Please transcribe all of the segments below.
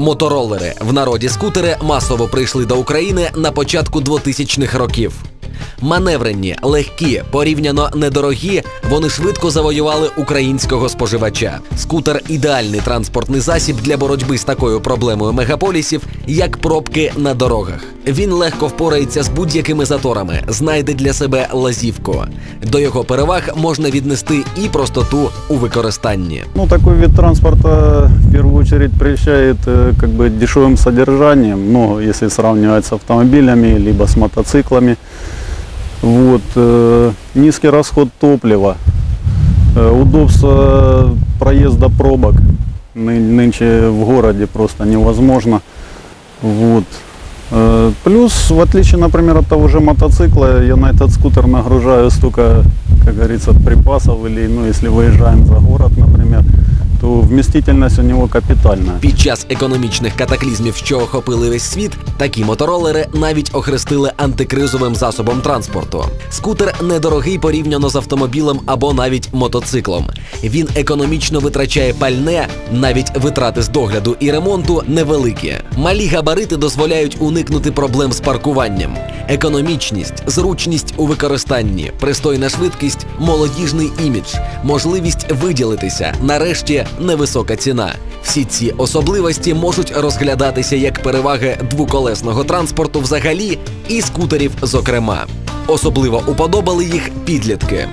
Моторолери в народі скутери масово прийшли до України на початку 2000-х років. Маневренні, легкі, порівняно недорогі, вони швидко завоювали українського споживача. Скутер ідеальний транспортний засіб для боротьби з такою проблемою мегаполісів, як пробки на дорогах. Він легко впорається з будь-якими заторами, знайде для себе лазівку. До його переваг можна віднести і простоту у використанні. Ну, такой вид транспорта в первую очередь прельщает э, как бы дешевым содержанием, ну, если сравнивать с автомобилями, либо с мотоциклами. Вот, э, низкий расход топлива, э, удобство проезда пробок ны- нынче в городе просто невозможно. Вот. Э, Плюс, в отличие, например, от того же мотоцикла, я на этот скутер нагружаю столько, как говорится, припасов или, ну, если выезжаем за город, например, то вместительность у него капитальная. Під час економічних катаклізмів, що охопили весь світ, такі моторолери навіть охрестили антикризовим засобом транспорту. Скутер недорогий порівняно з автомобілем або навіть мотоциклом. Він економічно витрачає пальне, навіть витрати з догляду і ремонту невеликі. Малі габарити дозволяють уникнути проблем з паркуванням. Економічність, зручність у використанні, пристойна швидкість, молодіжний імідж, можливість виділитися. Нарешті невисока ціна. Всі ці особливості можуть розглядатися як переваги двоколесного транспорту взагалі і скутерів, зокрема. Особливо уподобали їх підлітки.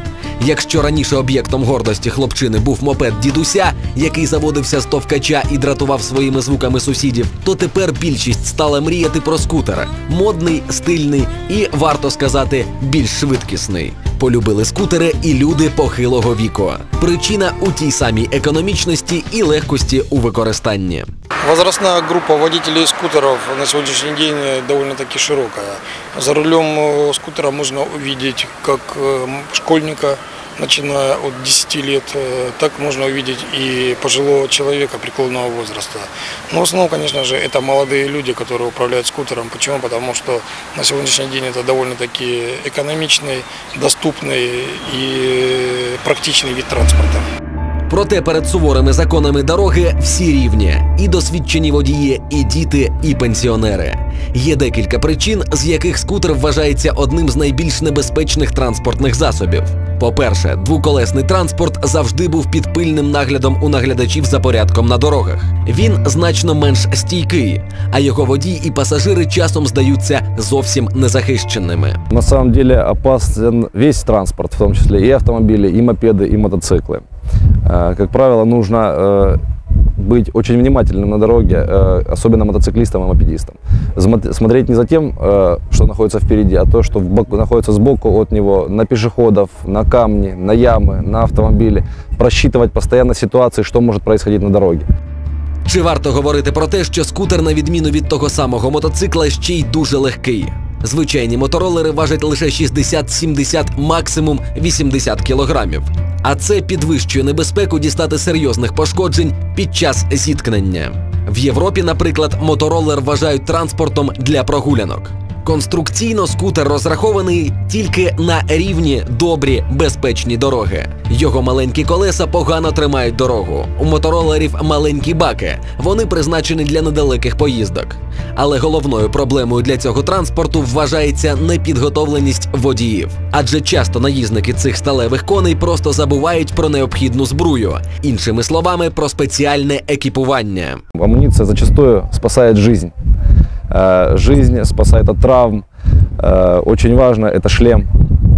Якщо раніше об'єктом гордості хлопчини був мопед дідуся, який заводився з товкача і дратував своїми звуками сусідів, то тепер більшість стала мріяти про скутер. Модний, стильний і, варто сказати, більш швидкісний. Полюбили скутери і люди похилого віку. Причина у тій самій економічності і легкості у використанні. Возрастная группа водителей скутеров на сегодняшний день довольно-таки широкая. За рулем э, скутера можно увидеть как э, школьника, начиная от 10 лет, э, так можно увидеть и пожилого человека преклонного возраста. Но в основном, конечно же, это молодые люди, которые управляют скутером. Почему? Потому что на сегодняшний день это довольно-таки экономичный, доступный и практичный вид транспорта. Проте перед суворими законами дороги всі рівні: і досвідчені водії, і діти, і пенсіонери. Є декілька причин, з яких скутер вважається одним з найбільш небезпечних транспортних засобів. По-перше, двоколесний транспорт завжди був під пильним наглядом у наглядачів за порядком на дорогах. Він значно менш стійкий, а його водій і пасажири часом здаються зовсім незахищеними. На самом деле опасен весь транспорт, в том числе и автомобили, и мопеды, и мотоциклы. Э, Как правило, нужно э, быть очень внимательным на дороге, э, особенно мотоциклистам и мопедистам. Змо- Смотреть не за тем, э, что находится впереди, а то, что в боку- находится сбоку от него, на пешеходов, на камни, на ямы, на автомобили. Просчитывать постоянно ситуации, что может происходить на дороге. Чи варто говорити про те, що скутер, на відміну від того самого мотоцикла, ще й дуже легкий? Звичайні моторолери важать лише 60-70, максимум 80 кілограмів. А це підвищує небезпеку дістати серйозних пошкоджень під час зіткнення. В Європі, наприклад, моторолер вважають транспортом для прогулянок. Конструкційно скутер розрахований тільки на рівні, добрі, безпечні дороги. Його маленькі колеса погано тримають дорогу. У моторолерів маленькі баки. Вони призначені для недалеких поїздок. Але головною проблемою для цього транспорту вважається непідготовленість водіїв. Адже часто наїзники цих сталевих коней просто забувають про необхідну збрую, іншими словами, про спеціальне екіпування. Амуниция зачастую спасает жизнь. Э, Жизнь спасает от травм. Э, Очень важно это шлем.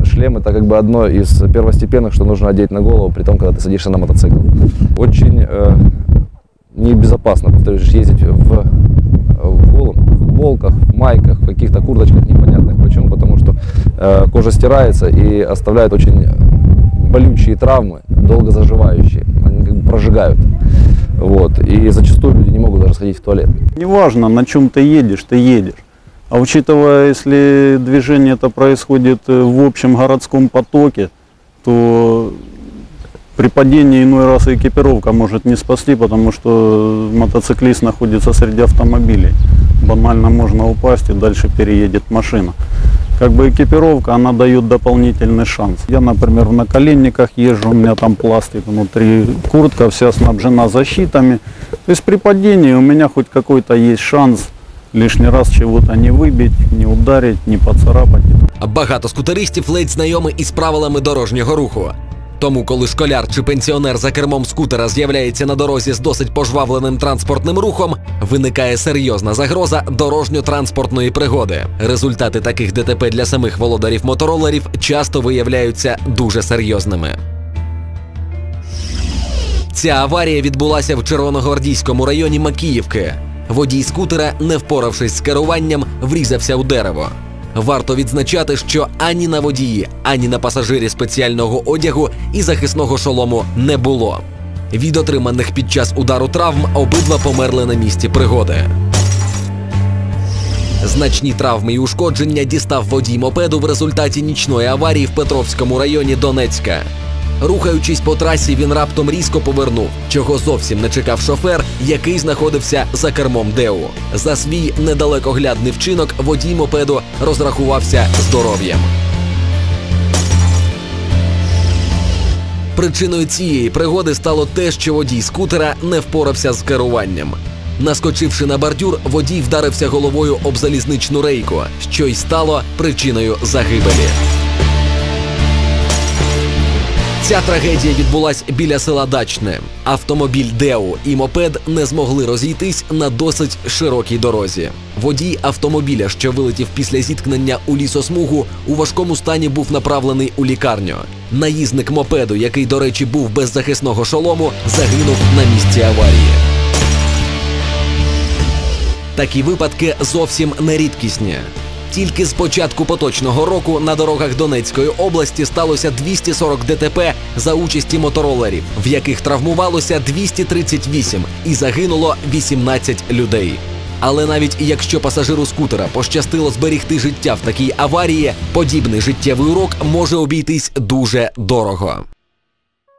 Шлем это как бы одно из первостепенных, что нужно одеть на голову, при том, когда ты садишься на мотоцикл. Очень э, небезопасно, повторюсь, ездить в, в голом, в футболках, майках, в каких-то курточках непонятных. Почему? Потому что э, кожа стирается и оставляет очень болючие травмы, долго заживающие. Они как бы прожигают. Вот. И зачастую люди не могут даже сходить в туалет. Неважно, на чем ты едешь, ты едешь. А учитывая, если движение это происходит э, в общем городском потоке, то при падении иной раз экипировка может не спасти, потому что мотоциклист находится среди автомобилей. Банально можно упасть и дальше переедет машина. как бы экипировка, она дает дополнительный шанс. Я, например, в наколенниках езжу, у меня там пластик внутри, куртка вся снабжена защитами. То есть при падении у меня хоть какой-то есть шанс лишний раз чего-то не выбить, не ударить, не поцарапать. Багато скутеристів ледь знайомі із правилами дорожнього руху. Тому, коли школяр чи пенсіонер за кермом скутера з'являється на дорозі з досить пожвавленим транспортним рухом, виникає серйозна загроза дорожньо-транспортної пригоди. Результати таких ДТП для самих володарів моторолерів часто виявляються дуже серйозними. Ця аварія відбулася в Червоногвардійському районі Макіївки. Водій скутера, не впоравшись з керуванням, врізався у дерево. Варто відзначати, що ані на водії, ані на пасажирі спеціального одягу і захисного шолому не було. Від отриманих під час удару травм обидва померли на місці пригоди. Значні травми і ушкодження дістав водій мопеду в результаті нічної аварії в Петровському районі Донецька. Рухаючись по трасі, він раптом різко повернув, чого зовсім не чекав шофер, який знаходився за кермом Деу. За свій недалекоглядний вчинок водій мопеду розрахувався здоров'ям. Причиною цієї пригоди стало те, що водій скутера не впорався з керуванням. Наскочивши на бордюр, водій вдарився головою об залізничну рейку, що й стало причиною загибелі. Ця трагедія відбулась біля села Дачне. Автомобіль Деу і мопед не змогли розійтись на досить широкій дорозі. Водій автомобіля, що вилетів після зіткнення у лісосмугу, у важкому стані був направлений у лікарню. Наїзник мопеду, який, до речі, був без захисного шолому, загинув на місці аварії. Такі випадки зовсім не рідкісні. Тільки з початку поточного року на дорогах Донецької області сталося 240 ДТП за участі моторолерів, в яких травмувалося 238 і загинуло 18 людей. Але навіть якщо пасажиру скутера пощастило зберігти життя в такій аварії, подібний життєвий урок може обійтись дуже дорого.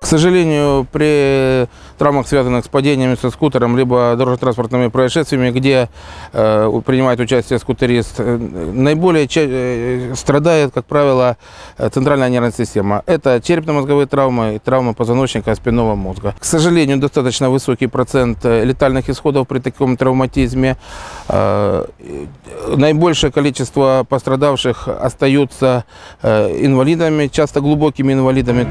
К сожалению, при травмах, связанных с падениями со скутером, либо дорожно-транспортными происшествиями, где э, принимает участие скутерист, э, наиболее э, страдает, как правило, э, центральная нервная система. Это черепно-мозговые травмы и травмы позвоночника спинного мозга. К сожалению, достаточно высокий процент э, летальных исходов при таком травматизме. Э, Наибольшее количество пострадавших остаются э, инвалидами, часто глубокими инвалидами.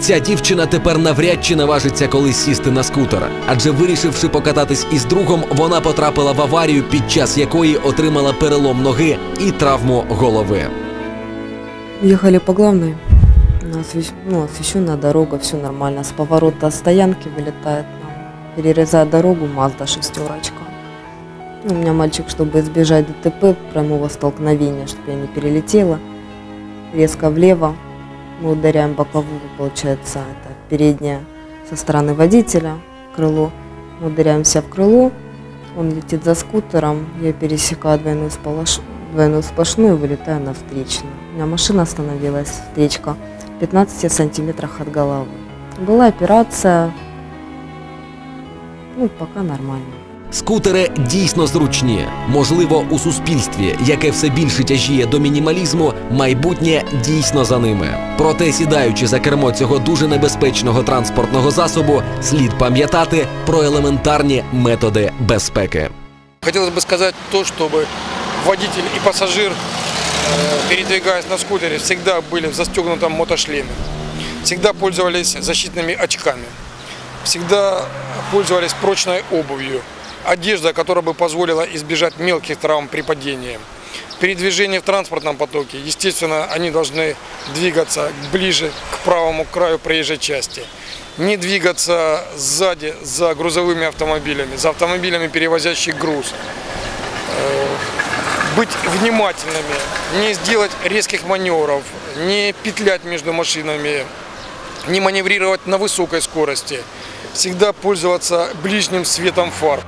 Ця дівчина тепер навряд чи наважиться колись сісти на скутер, адже вирішивши покататись із другом, вона потрапила в аварію, під час якої отримала перелом ноги і травму голови. Ехали по главной. У нас весь- ну, освещенная дорога, все нормально. С поворота стоянки вылетает нам, перерезает дорогу Мазда шестерочка. Ну, у меня мальчик, чтобы избежать ДТП, прямого столкновения, чтобы я не перелетела, резко влево. Мы ударяем боковую, получается, это передняя со стороны водителя, крыло. Мы ударяемся в крыло, он летит за скутером, я пересекаю двойную, сполош- двойную сплошную и вылетаю на встречную. У меня машина остановилась, встречка, в 15 сантиметрах от головы. Была операция, ну, пока нормально. Скутери дійсно зручні. Можливо, у суспільстві, яке все більше тяжіє до мінімалізму, майбутнє дійсно за ними. Проте, сідаючи за кермо цього дуже небезпечного транспортного засобу, слід пам'ятати про елементарні методи безпеки. Хотелось бы сказать то, чтобы водитель и пассажир, э, передвигаясь на скутере, всегда были в застегнутом мотошлеме, всегда пользовались защитными очками, всегда пользовались прочной обувью, Одежда, которая бы позволила избежать мелких травм при падении. Передвижение в транспортном потоке, естественно, они должны двигаться ближе к правому краю проезжей части. Не двигаться сзади за грузовыми автомобилями, за автомобилями, перевозящих груз. Э, Быть внимательными, не сделать резких маневров, не петлять между машинами, не маневрировать на высокой скорости. Всегда пользоваться ближним светом фар.